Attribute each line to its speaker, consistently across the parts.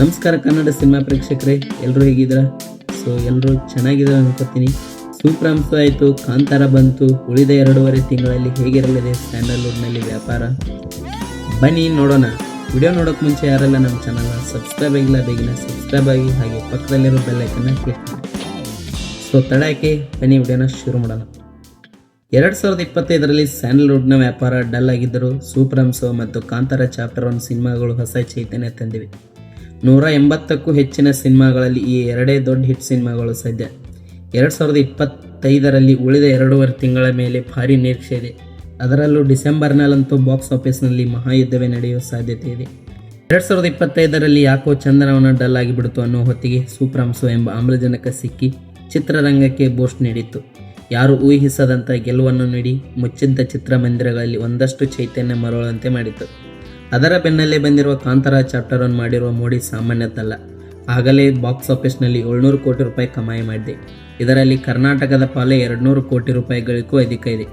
Speaker 1: ನಮಸ್ಕಾರ ಕನ್ನಡ ಸಿನಿಮಾ ಪ್ರೇಕ್ಷಕರೇ ಎಲ್ಲರೂ ಹೇಗಿದ್ದೀರಾ? ಸೊ ಎಲ್ಲರೂ ಚೆನ್ನಾಗಿದ್ದಾರೆ ಅನ್ಕೋತೀನಿ. ಸೂಪ್ರಾಂಶ ಆಯಿತು, ಕಾಂತಾರ ಬಂತು. ಉಳಿದ ಎರಡೂವರೆ ತಿಂಗಳಲ್ಲಿ ಹೇಗಿರಲಿದೆ ಸ್ಯಾಂಡಲ್ವುಡ್ನಲ್ಲಿ ವ್ಯಾಪಾರ? ಬನ್ನಿ ನೋಡೋಣ. ವಿಡಿಯೋ ನೋಡೋಕೆ ಮುಂಚೆ ಯಾರೆಲ್ಲ ನಮ್ಮ ಚಾನಲ್ನ ಸಬ್ಸ್ಕ್ರೈಬ್ ಆಗಿಲ್ಲ, ಬೇಗಿನ ಸಬ್ಸ್ಕ್ರೈಬ್ ಆಗಿ, ಹಾಗೆ ಪಕ್ಕದಲ್ಲಿರೋ ಬೆಲ್ಲೈಕನ್ನ ಕ್ಲಿಕ್ ಮಾಡಿ. ಸೊ ತಡಕ್ಕೆ ಬನ್ನಿ ವಿಡಿಯೋನ ಶುರು ಮಾಡೋಣ. ಎರಡು ಸಾವಿರದ ಇಪ್ಪತ್ತೈದರಲ್ಲಿ ಸ್ಯಾಂಡಲ್ವುಡ್ನ ವ್ಯಾಪಾರ ಡಲ್ ಆಗಿದ್ದರೂ ಸೂಪ್ರಂಸೋ ಮತ್ತು ಕಾಂತಾರ ಚಾಪ್ಟರ್ ಒನ್ ಸಿನಿಮಾಗಳು ಹೊಸ ಚೈತನ್ಯ ತಂದಿವೆ. ನೂರ ಎಂಬತ್ತಕ್ಕೂ ಹೆಚ್ಚಿನ ಸಿನಿಮಾಗಳಲ್ಲಿ ಈ ಎರಡೇ ದೊಡ್ಡ ಹಿಟ್ ಸಿನಿಮಾಗಳು ಸದ್ಯ. ಎರಡು ಸಾವಿರದ ಇಪ್ಪತ್ತೈದರಲ್ಲಿ ಉಳಿದ ಎರಡೂವರೆ ತಿಂಗಳ ಮೇಲೆ ಭಾರಿ ನಿರೀಕ್ಷೆ ಇದೆ. ಅದರಲ್ಲೂ ಡಿಸೆಂಬರ್ನಲ್ಲಂತೂ ಬಾಕ್ಸ್ ಆಫೀಸ್ನಲ್ಲಿ ಮಹಾಯುದ್ಧವೇ ನಡೆಯುವ ಸಾಧ್ಯತೆ ಇದೆ. ಎರಡು ಸಾವಿರದ ಇಪ್ಪತ್ತೈದರಲ್ಲಿ ಯಾಕೋ ಚಂದನವನ ಡಲ್ ಆಗಿಬಿಡ್ತು ಅನ್ನೋ ಹೊತ್ತಿಗೆ ಸೂಪ್ರಾಂಸು ಎಂಬ ಆಮ್ಲಜನಕ ಸಿಕ್ಕಿ ಚಿತ್ರರಂಗಕ್ಕೆ ಬೂಸ್ಟ್ ನೀಡಿತ್ತು. ಯಾರು ಊಹಿಸದಂಥ ಗೆಲುವನ್ನು ನೀಡಿ ಮುಚ್ಚಿದ್ದ ಚಿತ್ರಮಂದಿರಗಳಲ್ಲಿ ಒಂದಷ್ಟು ಚೈತನ್ಯ ಮರಳುವಂತೆ ಮಾಡಿತು ಅದರ ಬೆನ್ನಲ್ಲೇ ಬಂದಿರುವ ಕಾಂತಾರ ಚಾಪ್ಟರ್ ಒನ್ ಮಾಡಿರುವ ಮೋಡಿ ಸಾಮಾನ್ಯತಲ್ಲ ಆಗಲೇ ಬಾಕ್ಸ್ ಆಫೀಸ್ನಲ್ಲಿ ಏಳ್ನೂರು ಕೋಟಿ ರೂಪಾಯಿ ಕಮಾಯಿ ಮಾಡಿದೆ. ಇದರಲ್ಲಿ ಕರ್ನಾಟಕದ ಪಾಲೆ ಎರಡುನೂರು ಕೋಟಿ ರೂಪಾಯಿಗಳಿಗೂ ಅಧಿಕ ಇದೆ.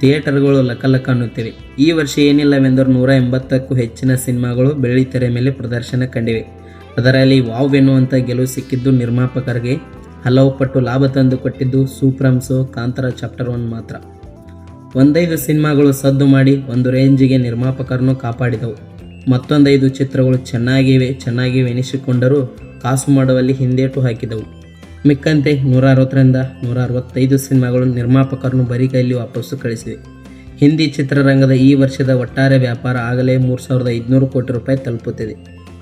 Speaker 1: ಥಿಯೇಟರ್ಗಳು ಲಕಲಕ ಅನ್ನುತ್ತಿವೆ. ಈ ವರ್ಷ ಏನಿಲ್ಲವೆಂದರೂ ನೂರ ಎಂಬತ್ತಕ್ಕೂ ಹೆಚ್ಚಿನ ಸಿನಿಮಾಗಳು ಬೆಳ್ಳಿ ತೆರೆ ಮೇಲೆ ಪ್ರದರ್ಶನ ಕಂಡಿವೆ. ಅದರಲ್ಲಿ ವಾವ್ ಎನ್ನುವಂಥ ಗೆಲುವು ಸಿಕ್ಕಿದ್ದು ನಿರ್ಮಾಪಕರಿಗೆ ಹಲವು ಪಟ್ಟು ಲಾಭ ತಂದು ಕೊಟ್ಟಿದ್ದು ಸೂಪ್ರಂಸೋ ಕಾಂತಾರ ಚಾಪ್ಟರ್ ಒನ್ ಮಾತ್ರ. ಒಂದೈದು ಸಿನಿಮಾಗಳು ಸದ್ದು ಮಾಡಿ ಒಂದು ರೇಂಜಿಗೆ ನಿರ್ಮಾಪಕರನ್ನು ಕಾಪಾಡಿದವು. ಮತ್ತೊಂದೈದು ಚಿತ್ರಗಳು ಚೆನ್ನಾಗಿವೆ ಚೆನ್ನಾಗಿವೆ ಎನಿಸಿಕೊಂಡರೂ ಕಾಸು ಮಾಡುವಲ್ಲಿ ಹಿಂದೇಟು ಹಾಕಿದವು. ಮಿಕ್ಕಂತೆ ನೂರ ಅರವತ್ತರಿಂದ ನೂರ ಅರವತ್ತೈದು ಸಿನಿಮಾಗಳು ನಿರ್ಮಾಪಕರನ್ನು ಬರೀ ಕೈಯಲ್ಲಿ ವಾಪಸ್ಸು ಕಳಿಸಿವೆ. ಹಿಂದಿ ಚಿತ್ರರಂಗದ ಈ ವರ್ಷದ ಒಟ್ಟಾರೆ ವ್ಯಾಪಾರ ಆಗಲೇ ಮೂರು ಸಾವಿರದ ಐದುನೂರು ಕೋಟಿ ರೂಪಾಯಿ ತಲುಪುತ್ತಿದೆ.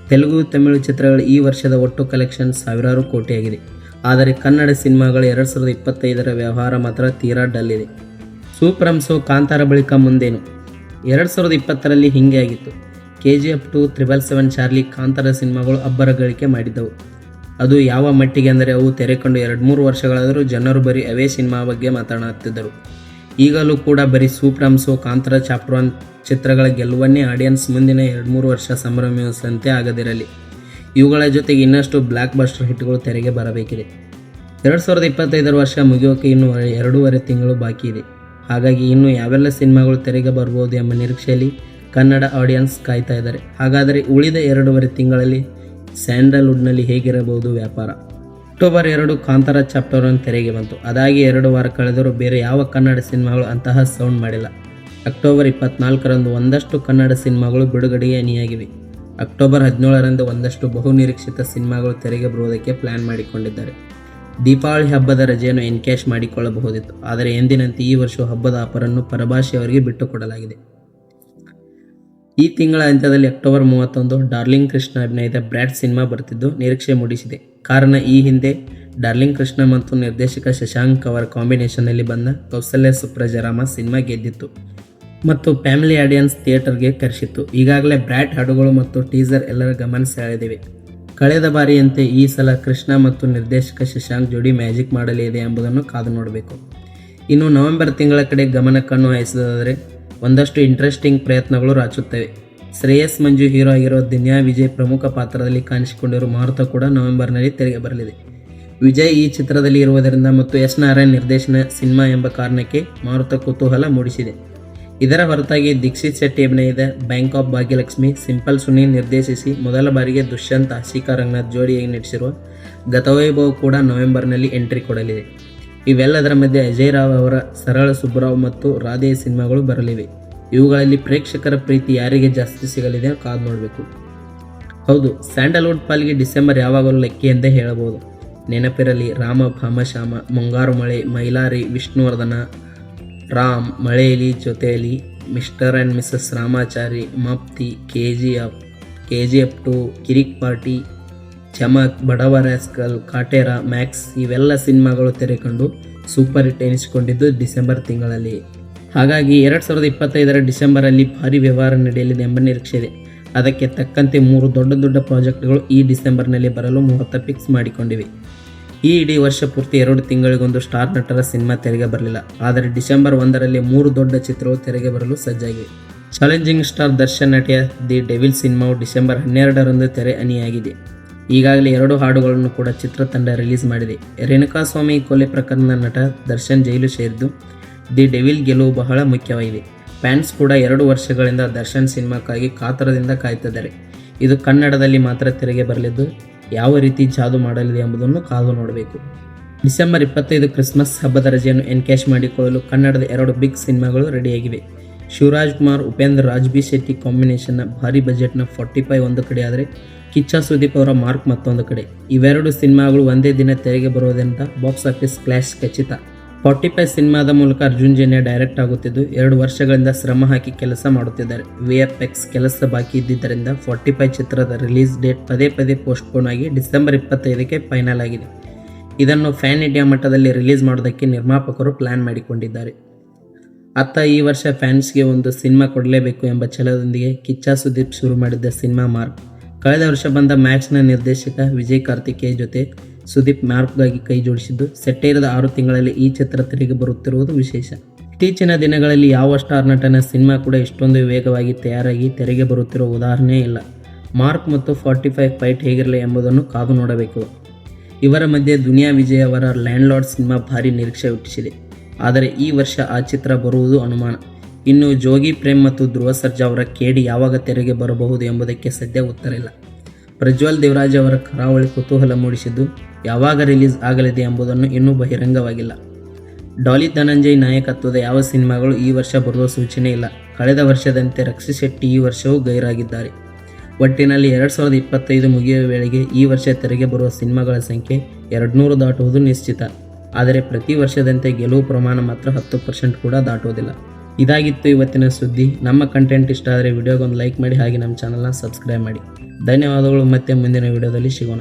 Speaker 1: ತೆಲುಗು, ತಮಿಳು ಚಿತ್ರಗಳ ಈ ವರ್ಷದ ಒಟ್ಟು ಕಲೆಕ್ಷನ್ ಸಾವಿರಾರು ಕೋಟಿಯಾಗಿದೆ. ಆದರೆ ಕನ್ನಡ ಸಿನಿಮಾಗಳ ಎರಡು ಸಾವಿರದ ಇಪ್ಪತ್ತೈದರ ವ್ಯವಹಾರ ಮಾತ್ರ ತೀರಾ ಡಲ್ಲಿದೆ. ಸೂಪ್ರಂಸು ಕಾಂತಾರ ಬಳಿಕ ಮುಂದೇನು? ಎರಡು ಸಾವಿರದ ಇಪ್ಪತ್ತರಲ್ಲಿ ಹಿಂಗೆ ಆಗಿತ್ತು. K G F two triple seven Charlie Kantara ಸಿನಿಮಾಗಳು ಅಬ್ಬರ ಗಳಿಕೆ ಮಾಡಿದ್ದವು ಅದು ಯಾವ ಮಟ್ಟಿಗೆ ಅಂದರೆ ಅವು ತೆರೆಕೊಂಡು ಎರಡು ಮೂರು ವರ್ಷಗಳಾದರೂ ಜನರು ಬರೀ ಅವೇ ಸಿನಿಮಾ ಬಗ್ಗೆ ಮಾತನಾಡುತ್ತಿದ್ದರು. ಈಗಲೂ ಕೂಡ ಬರೀ ಸೂಪ್ರಂಸು ಕಾಂತಾರ ಚಾಪ್ಟರ್ ಚಿತ್ರಗಳ ಗೆಲುವನ್ನೇ ಆಡಿಯನ್ಸ್ ಮುಂದಿನ ಎರಡು ಮೂರು ವರ್ಷ ಸಂಭ್ರಮಿಸುವಂತೆ ಆಗದಿರಲಿ. ಇವುಗಳ ಜೊತೆಗೆ ಇನ್ನಷ್ಟು ಬ್ಲ್ಯಾಕ್ ಬಸ್ಟರ್ ಹಿಟ್ಗಳು ತೆರೆಗೆ ಬರಬೇಕಿದೆ. ಎರಡು ಸಾವಿರದ ಇಪ್ಪತ್ತೈದರ ವರ್ಷ ಮುಗಿಯೋಕೆ ಇನ್ನೂ ಎರಡೂವರೆ ತಿಂಗಳು ಬಾಕಿ ಇದೆ ಹಾಗಾಗಿ ಇನ್ನು ಯಾವೆಲ್ಲ ಸಿನಿಮಾಗಳು ತೆರೆಗೆ ಬರ್ಬೋದು ಎಂಬ ನಿರೀಕ್ಷೆಯಲ್ಲಿ ಕನ್ನಡ ಆಡಿಯನ್ಸ್ ಕಾಯ್ತಾ ಇದ್ದಾರೆ. ಹಾಗಾದರೆ ಉಳಿದ ಎರಡೂವರೆ ತಿಂಗಳಲ್ಲಿ ಸ್ಯಾಂಡಲ್ವುಡ್ನಲ್ಲಿ ಹೇಗಿರಬಹುದು ವ್ಯಾಪಾರ? ಅಕ್ಟೋಬರ್ ಎರಡು ಕಾಂತಾರ ಚಾಪ್ಟರ್ ಒನ್ ತೆರೆಗೆ ಬಂತು. ಅದಾಗಿ ಎರಡು ವಾರ ಕಳೆದರೂ ಬೇರೆ ಯಾವ ಕನ್ನಡ ಸಿನಿಮಾಗಳು ಅಂತಹ ಸೌಂಡ್ ಮಾಡಿಲ್ಲ. ಅಕ್ಟೋಬರ್ ಇಪ್ಪತ್ನಾಲ್ಕರಂದು ಒಂದಷ್ಟು ಕನ್ನಡ ಸಿನಿಮಾಗಳು ಬಿಡುಗಡೆಗೆ ಅಣಿಯಾಗಿವೆ ಅಕ್ಟೋಬರ್ ಹದಿನೇಳರಂದು ಒಂದಷ್ಟು ಬಹುನಿರೀಕ್ಷಿತ ಸಿನಿಮಾಗಳು ತೆರೆಗೆ ಬರುವುದಕ್ಕೆ ಪ್ಲ್ಯಾನ್ ಮಾಡಿಕೊಂಡಿದ್ದಾರೆ. ದೀಪಾವಳಿ ಹಬ್ಬದ ರಜೆಯನ್ನು ಎನ್ಕ್ಯಾಶ್ ಮಾಡಿಕೊಳ್ಳಬಹುದಿತ್ತು. ಆದರೆ ಎಂದಿನಂತೆ ಈ ವರ್ಷ ಹಬ್ಬದ ಆಫರನ್ನು ಪರಭಾಷೆಯವರಿಗೆ ಬಿಟ್ಟುಕೊಡಲಾಗಿದೆ. ಈ ತಿಂಗಳ ಅಂತ್ಯದಲ್ಲಿ ಅಕ್ಟೋಬರ್ ಮೂವತ್ತೊಂದು ಡಾರ್ಲಿಂಗ್ ಕೃಷ್ಣ ಅಭಿನಯದ ಬ್ರ್ಯಾಡ್ ಸಿನಿಮಾ ಬರ್ತಿದ್ದು ನಿರೀಕ್ಷೆ ಮೂಡಿಸಿದೆ. ಕಾರಣ ಈ ಹಿಂದೆ ಡಾರ್ಲಿಂಗ್ ಕೃಷ್ಣ ಮತ್ತು ನಿರ್ದೇಶಕ ಶಶಾಂಕ್ ಅವರ ಕಾಂಬಿನೇಷನ್ನಲ್ಲಿ ಬಂದ ಕೌಸಲ್ಯ ಸುಪ್ರಜರಾಮ ಸಿನಿಮಾ ಗೆದ್ದಿತ್ತು ಮತ್ತು ಫ್ಯಾಮಿಲಿ ಆಡಿಯನ್ಸ್ ಥಿಯೇಟರ್ಗೆ ಕರೆಸಿತ್ತು. ಈಗಾಗಲೇ ಬ್ರ್ಯಾಡ್ ಹಾಡುಗಳು ಮತ್ತು ಟೀಸರ್ ಎಲ್ಲರ ಗಮನ ಸೆಳೆದಿವೆ. ಕಳೆದ ಬಾರಿಯಂತೆ ಈ ಸಲ ಕೃಷ್ಣ ಮತ್ತು ನಿರ್ದೇಶಕ ಶಶಾಂಕ್ ಜೋಡಿ ಮ್ಯಾಜಿಕ್ ಮಾಡಲಿದೆ ಎಂಬುದನ್ನು ಕಾದು ನೋಡಬೇಕು. ಇನ್ನು ನವೆಂಬರ್ ತಿಂಗಳ ಕಡೆ ಗಮನ ಕಣ್ಣು ಹಾಯಿಸಿದರೆ ಒಂದಷ್ಟು ಇಂಟ್ರೆಸ್ಟಿಂಗ್ ಪ್ರಯತ್ನಗಳು ರಾಚುತ್ತವೆ. ಶ್ರೇಯಸ್ ಮಂಜು ಹೀರೋ ಆಗಿರೋ ದಿನ್ಯಾ ವಿಜಯ್ ಪ್ರಮುಖ ಪಾತ್ರದಲ್ಲಿ ಕಾಣಿಸಿಕೊಂಡಿರುವ ಮಾರುತ ಕೂಡ ನವೆಂಬರ್ನಲ್ಲಿ ತೆರೆಗೆ ಬರಲಿದೆ. ವಿಜಯ್ ಈ ಚಿತ್ರದಲ್ಲಿ ಇರುವುದರಿಂದ ಮತ್ತು ಎಸ್ ನಾರಾಯಣ್ ನಿರ್ದೇಶನ ಸಿನಿಮಾ ಎಂಬ ಕಾರಣಕ್ಕೆ ಮಾರುತ ಕುತೂಹಲ ಮೂಡಿಸಿದೆ. ಇದರ ಹೊರತಾಗಿ ದೀಕ್ಷಿತ್ ಶೆಟ್ಟಿ ಅಭಿನಯದ bank of Bhagyalakshmi, simple Suni ನಿರ್ದೇಶಿಸಿ ಮೊದಲ ಬಾರಿಗೆ ದುಷ್ಯಂತ್, ಆಶಿಕಾ, ರಂಗನಾಥ್ ಜೋಡಿಯಾಗಿ ನಟಿಸಿರುವ ಗತವೈಭವ್ ಕೂಡ ನವೆಂಬರ್ನಲ್ಲಿ ಎಂಟ್ರಿ ಕೊಡಲಿದೆ. ಇವೆಲ್ಲದರ ಮಧ್ಯೆ ಅಜಯ್ ರಾವ್ ಅವರ ಸರಳ ಸುಬ್ಬರಾವ್ ಮತ್ತು ರಾಧೆ ಸಿನಿಮಾಗಳು ಬರಲಿವೆ. ಇವುಗಳಲ್ಲಿ ಪ್ರೇಕ್ಷಕರ ಪ್ರೀತಿ ಯಾರಿಗೆ ಜಾಸ್ತಿ ಸಿಗಲಿದೆ ಕಾದು ನೋಡಬೇಕು. ಹೌದು, ಸ್ಯಾಂಡಲ್ವುಡ್ ಪಾಲಿಗೆ ಡಿಸೆಂಬರ್ ಯಾವಾಗಲೂ ಲೆಕ್ಕಿ ಎಂದೇ ಹೇಳಬಹುದು. ನೆನಪಿರಲಿ, ರಾಮ ಭಾಮಶಾಮ ಮುಂಗಾರು ಮಳೆ, ಮೈಲಾರಿ, ವಿಷ್ಣುವರ್ಧನ ರಾಮ್ ಮಳೆಯಲ್ಲಿ ಜೊತೆಯಲಿ mister and Mrs Ramachari, Mufti K G F K G F two, Kirik party, Chamak, ಬಡವ ರ್ಯಾಸ್ಕಲ್ ಕಾಟೇರ, ಮ್ಯಾಕ್ಸ್ ಇವೆಲ್ಲ ಸಿನಿಮಾಗಳು ತೆರೆಕೊಂಡು ಸೂಪರ್ ಹಿಟ್ ಎನಿಸಿಕೊಂಡಿದ್ದು ಡಿಸೆಂಬರ್ ತಿಂಗಳಲ್ಲಿ. ಹಾಗಾಗಿ ಎರಡು ಸಾವಿರದ ಇಪ್ಪತ್ತೈದರ ಡಿಸೆಂಬರಲ್ಲಿ ಭಾರಿ ವ್ಯವಹಾರ ನಡೆಯಲಿದೆ ಎಂಬ ನಿರೀಕ್ಷೆ ಇದೆ. ಅದಕ್ಕೆ ತಕ್ಕಂತೆ ಮೂರು ದೊಡ್ಡ ದೊಡ್ಡ ಪ್ರಾಜೆಕ್ಟ್ಗಳು ಈ ಡಿಸೆಂಬರ್ನಲ್ಲಿ ಬರಲು ಮುಹೂರ್ತ ಫಿಕ್ಸ್ ಮಾಡಿಕೊಂಡಿವೆ. ಈ ಇಡೀ ವರ್ಷ ಪೂರ್ತಿ ಎರಡು ತಿಂಗಳಿಗೊಂದು ಸ್ಟಾರ್ ನಟರ ಸಿನಿಮಾ ತೆರೆಗೆ ಬರಲಿಲ್ಲ. ಆದರೆ ಡಿಸೆಂಬರ್ ಒಂದರಲ್ಲಿ ಮೂರು ದೊಡ್ಡ ಚಿತ್ರವು ತೆರೆಗೆ ಬರಲು ಸಜ್ಜಾಗಿವೆ ಚಾಲೆಂಜಿಂಗ್ ಸ್ಟಾರ್ ದರ್ಶನ್ ನಟಿಯ ದಿ ಡೆವಿಲ್ ಸಿನಿಮಾವು ಡಿಸೆಂಬರ್ ಹನ್ನೆರಡರಂದು ತೆರೆ ಅನಿಯಾಗಿದೆ. ಈಗಾಗಲೇ ಎರಡು ಹಾಡುಗಳನ್ನು ಕೂಡ ಚಿತ್ರತಂಡ ರಿಲೀಸ್ ಮಾಡಿದೆ. ರೇಣುಕಾಸ್ವಾಮಿ ಕೊಲೆ ಪ್ರಕರಣದ ನಟ ದರ್ಶನ್ ಜೈಲು ಸೇರಿದ್ದು, ದಿ ಡೆವಿಲ್ ಗೆಲುವು ಬಹಳ ಮುಖ್ಯವಾಗಿದೆ. ಫ್ಯಾನ್ಸ್ ಕೂಡ ಎರಡು ವರ್ಷಗಳಿಂದ ದರ್ಶನ್ ಸಿನಿಮಾಕ್ಕಾಗಿ ಕಾತರದಿಂದ ಕಾಯ್ತಿದ್ದಾರೆ ಇದು ಕನ್ನಡದಲ್ಲಿ ಮಾತ್ರ ತೆರೆಗೆ ಬರಲಿದ್ದು ಯಾವ ರೀತಿ ಜಾದು ಮಾಡಲಿದೆ ಎಂಬುದನ್ನು ಕಾದು ನೋಡಬೇಕು. ಡಿಸೆಂಬರ್ ಇಪ್ಪತ್ತೈದು ಕ್ರಿಸ್ಮಸ್ ಹಬ್ಬದ ರಜೆಯನ್ನು ಎನ್ಕ್ಯಾಶ್ ಮಾಡಿಕೊಳ್ಳಲು ಕನ್ನಡದ ಎರಡು ಬಿಗ್ ಸಿನಿಮಾಗಳು ರೆಡಿಯಾಗಿವೆ. ಶಿವರಾಜ್ ಕುಮಾರ್, ಉಪೇಂದ್ರ ರಾಜ್ ಬಿ ಶೆಟ್ಟಿ ಕಾಂಬಿನೇಷನ್ನ ಭಾರಿ ಬಜೆಟ್ನ ಫಾರ್ಟಿ ಫೈವ್ ಒಂದು ಕಡೆ ಆದರೆ ಕಿಚ್ಚ ಸುದೀಪ್ ಅವರ ಮಾರ್ಕ್ ಮತ್ತೊಂದು ಕಡೆ. ಇವೆರಡು ಸಿನಿಮಾಗಳು ಒಂದೇ ದಿನ ತೆರೆಗೆ ಬರೋದರಿಂದ ಬಾಕ್ಸ್ ಆಫೀಸ್ ಕ್ಲಾಶ್ ಖಚಿತ. ಫಾರ್ಟಿ ಫೈವ್ ಸಿನಿಮಾದ ಮೂಲಕ ಅರ್ಜುನ್ ಜನ್ಯ ಡೈರೆಕ್ಟ್ ಆಗುತ್ತಿದ್ದು, ಎರಡು ವರ್ಷಗಳಿಂದ ಶ್ರಮ ಹಾಕಿ ಕೆಲಸ ಮಾಡುತ್ತಿದ್ದಾರೆ. ವಿ ಎಫ್ ಎಕ್ಸ್ ಕೆಲಸ ಬಾಕಿ ಇದ್ದಿದ್ದರಿಂದ ಫಾರ್ಟಿ ಫೈವ್ ಚಿತ್ರದ ರಿಲೀಸ್ ಡೇಟ್ ಪದೇ ಪದೇ ಪೋಸ್ಟ್ಪೋನ್ ಆಗಿ ಡಿಸೆಂಬರ್ ಇಪ್ಪತ್ತೈದಕ್ಕೆ ಫೈನಲ್ ಆಗಿದೆ. ಇದನ್ನು ಫ್ಯಾನ್ ಇಂಡಿಯಾ ಮಟ್ಟದಲ್ಲಿ ರಿಲೀಸ್ ಮಾಡೋದಕ್ಕೆ ನಿರ್ಮಾಪಕರು ಪ್ಲಾನ್ ಮಾಡಿಕೊಂಡಿದ್ದಾರೆ. ಅತ್ತ ಈ ವರ್ಷ ಫ್ಯಾನ್ಸ್ಗೆ ಒಂದು ಸಿನಿಮಾ ಕೊಡಲೇಬೇಕು ಎಂಬ ಛಲದೊಂದಿಗೆ ಕಿಚ್ಚ ಸುದೀಪ್ ಶುರು ಮಾಡಿದ್ದ ಸಿನಿಮಾ ಮಾರ್ಕ್. ಕಳೆದ ವರ್ಷ ಬಂದ ಮ್ಯಾಚ್ನ ನಿರ್ದೇಶಕ ವಿಜಯ್ ಕಾರ್ತಿಕೇಯ ಜೊತೆ ಸುದೀಪ್ ಮಾರ್ಕ್ಗಾಗಿ ಕೈ ಜೋಡಿಸಿದ್ದು. ಸೆಟ್ಟೇರಿದ ಆರು ತಿಂಗಳಲ್ಲಿ ಈ ಚಿತ್ರ ತೆರೆಗೆ ಬರುತ್ತಿರುವುದು ವಿಶೇಷ. ಇತ್ತೀಚಿನ ದಿನಗಳಲ್ಲಿ ಯಾವ ಸ್ಟಾರ್ ನಟನ ಸಿನಿಮಾ ಕೂಡ ಇಷ್ಟೊಂದು ವೇಗವಾಗಿ ತಯಾರಾಗಿ ತೆರೆಗೆ ಬರುತ್ತಿರುವ ಉದಾಹರಣೆ ಇಲ್ಲ. ಮಾರ್ಕ್ ಮತ್ತು ಫಾರ್ಟಿ ಫೈವ್ ಫೈಟ್ ಹೇಗಿರಲಿ ಎಂಬುದನ್ನು ಕಾದು ನೋಡಬೇಕು. ಇವರ ಮಧ್ಯೆ ದುನಿಯಾ ವಿಜಯ್ ಅವರ ಲ್ಯಾಂಡ್ ಲಾರ್ಡ್ ಸಿನಿಮಾ ಭಾರಿ ನಿರೀಕ್ಷೆ ಹುಟ್ಟಿಸಿದೆ. ಆದರೆ ಈ ವರ್ಷ ಆ ಚಿತ್ರ ಬರುವುದು ಅನುಮಾನ. ಇನ್ನು ಜೋಗಿ ಪ್ರೇಮ್ ಮತ್ತು ಧ್ರುವ ಸರ್ಜಾ ಅವರ ಕೇಡಿ ಯಾವಾಗ ತೆರೆಗೆ ಬರಬಹುದು ಎಂಬುದಕ್ಕೆ ಸದ್ಯ ಉತ್ತರ ಇಲ್ಲ. ಪ್ರಜ್ವಲ್ ದೇವರಾಜ್ ಅವರ ಕರಾವಳಿ ಕುತೂಹಲ ಮೂಡಿಸಿದ್ದು, ಯಾವಾಗ ರಿಲೀಸ್ ಆಗಲಿದೆ ಎಂಬುದನ್ನು ಇನ್ನೂ ಬಹಿರಂಗವಾಗಿಲ್ಲ. ಡಾಲಿ ಧನಂಜಯ್ ನಾಯಕತ್ವದ ಯಾವ ಸಿನಿಮಾಗಳು ಈ ವರ್ಷ ಬರುವ ಸೂಚನೆ ಇಲ್ಲ. ಕಳೆದ ವರ್ಷದಂತೆ ರಕ್ಷಿ ಶೆಟ್ಟಿ ಈ ವರ್ಷವೂ ಗೈರಾಗಿದ್ದಾರೆ. ಒಟ್ಟಿನಲ್ಲಿ ಎರಡು ಸಾವಿರದ ಇಪ್ಪತ್ತೈದು ಮುಗಿಯುವ ವೇಳೆಗೆ ಈ ವರ್ಷ ತೆರೆಗೆ ಬರುವ ಸಿನಿಮಾಗಳ ಸಂಖ್ಯೆ ಎರಡುನೂರು ದಾಟುವುದು ನಿಶ್ಚಿತ. ಆದರೆ ಪ್ರತಿ ವರ್ಷದಂತೆ ಗೆಲುವು ಪ್ರಮಾಣ ಮಾತ್ರ ಹತ್ತು ಪರ್ಸೆಂಟ್ ಕೂಡ ದಾಟುವುದಿಲ್ಲ. ಇದಾಗಿತ್ತು ಇವತ್ತಿನ ಸುದ್ದಿ. ನಮ್ಮ ಕಂಟೆಂಟ್ ಇಷ್ಟ ಆದರೆ ವಿಡಿಯೋಗೊಂದು ಲೈಕ್ ಮಾಡಿ, ಹಾಗೆ ನಮ್ಮ ಚಾನಲ್ನ ಸಬ್ಸ್ಕ್ರೈಬ್ ಮಾಡಿ. ಧನ್ಯವಾದಗಳು. ಮತ್ತೆ ಮುಂದಿನ ವಿಡಿಯೋದಲ್ಲಿ ಸಿಗೋಣ.